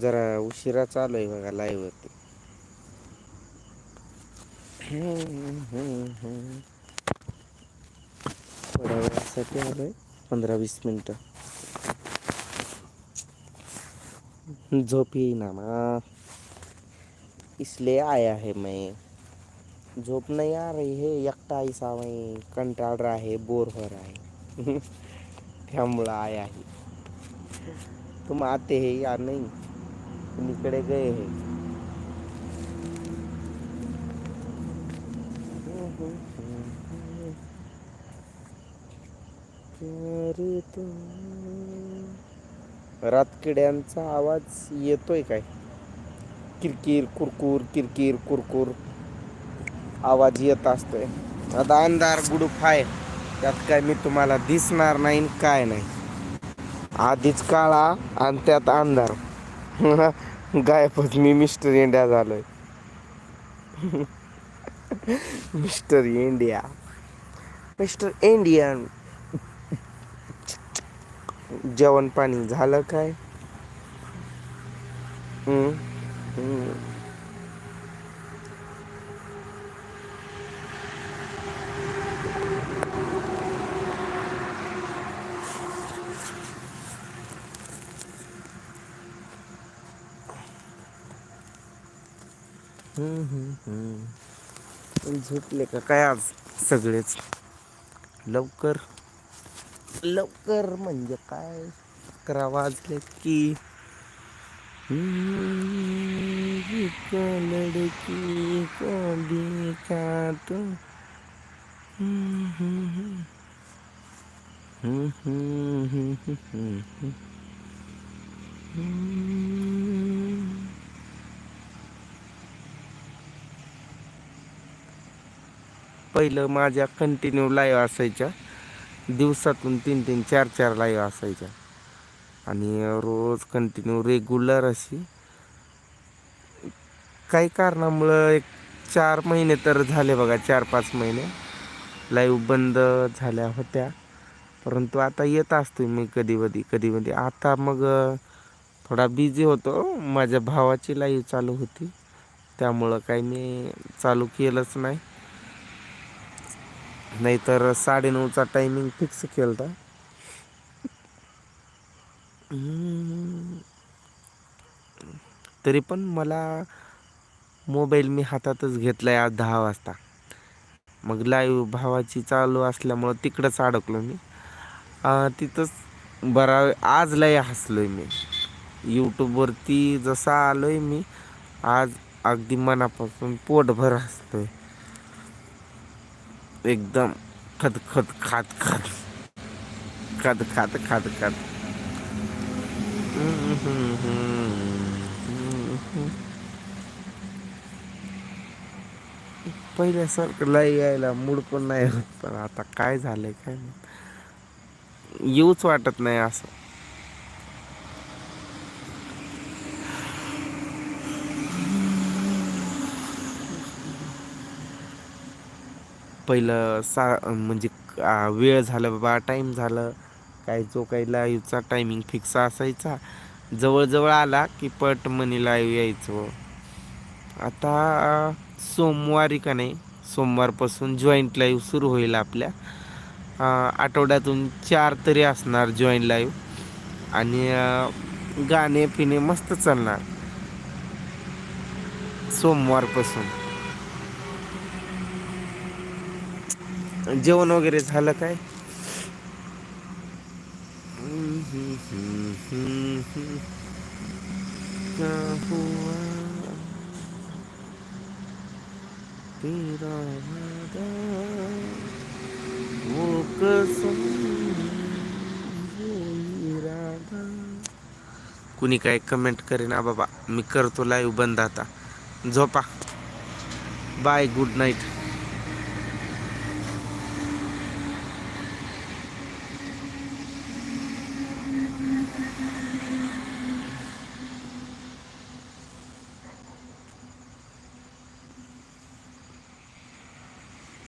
जरा उशिरा चालू आहे बघा लाईव्ह वरती. थोड्या वेळासाठी आहे पंधरा वीस मिनटं. झोप येईना ना इसलिए आया है मैं. झोप नाही आ रही है एकटा ऐसा मैं. कंटाळ रहा है बोर हो रहा है त्यामुळं आया है तुम आते हे या नाही. तुम इकडे गए हे? रातकिड्यांचा आवाज येतोय काय? किरकिर कुरकुर किरकिर कुरकुर. आवाज येत असतोय. आता अंधार गुडूप आहे. त्यात काय मी तुम्हाला दिसणार नाही आणि काय नाही. आधीच काळा आणि त्यात अंधार. गायबच मी मिस्टर इंडिया झालोय. Mister India. Mister Indian. जेवण पाणी झालं काय हम्म, हम्म. हम्म, हम्म, हम्म. पण झोपले का? काय आज सगळेच? लवकर. लवकर म्हणजे काय? अकरा वाजले की. हम्म, एक लडकी हम्म, हम्म, हम्म. हम्म, हम्म, हम्म, हम्म, हम्म. हम्म. पहिलं माझ्या कंटिन्यू लाईव्ह असायच्या. दिवसातून तीन तीन चार चार लाईव्ह असायच्या. आणि रोज कंटिन्यू रेग्युलर अशी. काही कारणामुळं एक चार महिने तर झाले बघा चार पाच महिने. लाईव्ह बंद झाल्या होत्या. परंतु आता येत असतो मी कधी कधी कधी कधी आता मग थोडा बिझी होतो. माझ्या भावाची लाईव्ह चालू होती. त्यामुळं काही मी चालू केलंच नाही. नाहीतर साडेनऊचा टायमिंग फिक्स केला होता तरी पण मला मोबाईल मी हातातच घेतला आहे आज दहा वाजता. मग लाईव्ह भावाची चालू असल्यामुळं तिकडंच अडकलो मी. तिथंच बरा आज लय आहे मी. यूट्यूबवरती जसा आलो आहे मी आज अगदी मनापासून पोटभर हसतोय. एकदम खतखत खात खात खात. खात खात खात पहिल्यासारखं लाई यायला मूड पण नाही होत. पण आता काय झालंय काय येऊच वाटत नाही असं. पहिलं सा म्हणजे वेळ झालं बाबा टाईम झालं. काय जो काही लाईव्हचा टायमिंग फिक्स असायचा. जवळजवळ आला की पट मनी लाईव्ह यायचो. आता सोमवारी का नाही सोमवारपासून जॉईंट लाईव्ह सुरू होईल आपल्या. आठवड्यातून चार तरी असणार जॉईंट लाईव्ह आणि गाणे पिणे मस्त चालणार. सोमवारपासून. जेवण वगैरे झालं काय? कुणी काय कमेंट करेना बाबा. मी करतो लाईव्ह बंद आता. झोपा. Bye good night